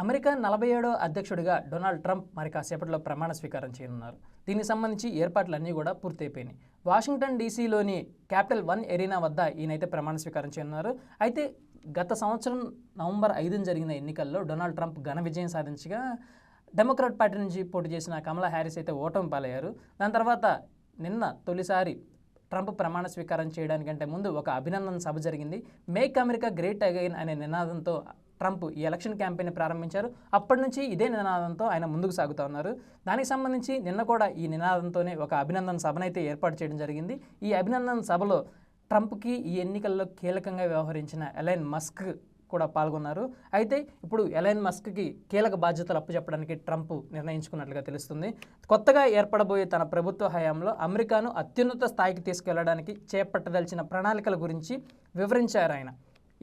America నలభై ఏడో అధ్యక్షుడిగా డొనాల్డ్ ట్రంప్ మరి కాసేపట్లో ప్రమాణ స్వీకారం చేయనున్నారు. దీనికి సంబంధించి ఏర్పాట్లన్నీ కూడా పూర్తయిపోయినాయి. వాషింగ్టన్ డీసీలోని క్యాపిటల్ వన్ ఎరీనా వద్ద ఈయనైతే ప్రమాణ స్వీకారం చేయనున్నారు. అయితే గత సంవత్సరం నవంబర్ ఐదున జరిగిన ఎన్నికల్లో డొనాల్డ్ ట్రంప్ ఘన విజయం సాధించగా డెమోక్రాట్ పార్టీ నుంచి పోటీ చేసిన కమలా హ్యారిస్ అయితే ఓటమి పాలయ్యారు. దాని తర్వాత నిన్న తొలిసారి ట్రంప్ ప్రమాణ స్వీకారం చేయడానికంటే ముందు ఒక అభినందన సభ జరిగింది. మేక్ అమెరికా గ్రేట్ అగైన్ అనే నినాదంతో ట్రంప్ ఈ ఎలక్షన్ క్యాంపెయిన్ ప్రారంభించారు. అప్పటి నుంచి ఇదే నినాదంతో ఆయన ముందుకు సాగుతూ ఉన్నారు. దానికి సంబంధించి నిన్న కూడా ఈ నినాదంతోనే ఒక అభినందన సభనైతే ఏర్పాటు చేయడం జరిగింది. ఈ అభినందన సభలో ట్రంప్కి ఈ ఎన్నికల్లో కీలకంగా వ్యవహరించిన ఎలైన్ మస్క్ కూడా పాల్గొన్నారు. అయితే ఇప్పుడు ఎలైన్ మస్క్కి కీలక బాధ్యతలు అప్పచెప్పడానికి ట్రంప్ నిర్ణయించుకున్నట్లుగా తెలుస్తుంది. కొత్తగా ఏర్పడబోయే తన ప్రభుత్వ హయాంలో అమెరికాను అత్యున్నత స్థాయికి తీసుకెళ్ళడానికి చేపట్టదలిచిన ప్రణాళికల గురించి వివరించారు ఆయన.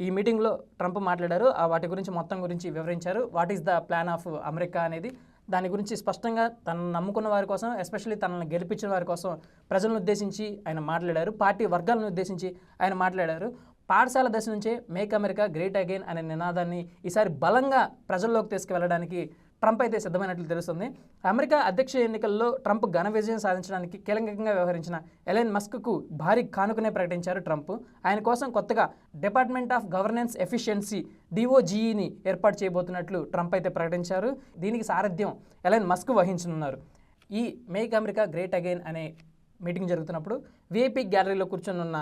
ఈ మీటింగ్లో ట్రంప్ మాట్లాడారు. ఆ వాటి గురించి మొత్తం గురించి వివరించారు. What is the plan of America అనేది దాని గురించి స్పష్టంగా తనను నమ్ముకున్న వారి కోసం ఎస్పెషల్లీ తనను గెలిపించిన వారి కోసం ప్రజలను ఉద్దేశించి ఆయన మాట్లాడారు. పార్టీ వర్గాలను ఉద్దేశించి ఆయన మాట్లాడారు. పాఠశాల దశ నుంచే మేక్ అమెరికా గ్రేట్ అగైన్ అనే నినాదాన్ని ఈసారి బలంగా ప్రజల్లోకి తీసుకువెళ్ళడానికి ట్రంప్ అయితే సిద్ధమైనట్లు తెలుస్తుంది. అమెరికా అధ్యక్ష ఎన్నికల్లో ట్రంప్ ఘన విజయం సాధించడానికి కీలకంగా వ్యవహరించిన ఎలెన్ మస్క్కు భారీ కానుకనే ప్రకటించారు ట్రంప్. ఆయన కోసం కొత్తగా డిపార్ట్మెంట్ ఆఫ్ గవర్నెన్స్ ఎఫిషియన్సీ డిఓజీఈని ఏర్పాటు చేయబోతున్నట్లు ట్రంప్ అయితే ప్రకటించారు. దీనికి సారథ్యం ఎలెన్ మస్క్ వహించనున్నారు. ఈ మేక్ అమెరికా గ్రేట్ అగైన్ అనే మీటింగ్ జరుగుతున్నప్పుడు విఐపి గ్యాలరీలో కూర్చొని ఉన్న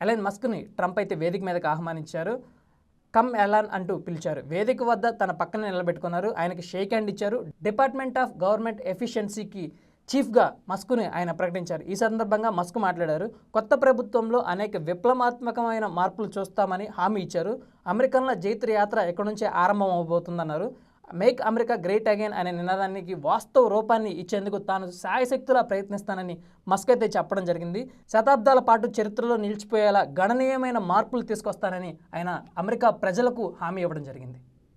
ఎలెన్ మస్క్ని ట్రంప్ అయితే వేదిక మీదకి ఆహ్వానించారు. కమ్ ఎలాన్ అంటూ పిలిచారు. వేదిక వద్ద తన పక్కన నిలబెట్టుకున్నారు. ఆయనకి షేక్ హ్యాండ్ ఇచ్చారు. డిపార్ట్మెంట్ ఆఫ్ గవర్నమెంట్ ఎఫిషియన్సీకి చీఫ్గా మస్కుని ఆయన ప్రకటించారు. ఈ సందర్భంగా మస్క్ మాట్లాడారు. కొత్త ప్రభుత్వంలో అనేక విప్లవాత్మకమైన మార్పులు చూస్తామని హామీ ఇచ్చారు. అమెరికన్ల జైత్ర యాత్ర ఎక్కడి నుంచే ఆరంభం అవబోతుందన్నారు మేక్ అమెరికా గ్రేట్ అగైన్ అనే నినాదానికి వాస్తవ రూపాన్ని ఇచ్చేందుకు తాను సాయశక్తులా ప్రయత్నిస్తానని మస్క్ అయితే చెప్పడం జరిగింది. శతాబ్దాల పాటు చరిత్రలో నిలిచిపోయేలా గణనీయమైన మార్పులు తీసుకొస్తానని ఆయన అమెరికా ప్రజలకు హామీ ఇవ్వడం జరిగింది.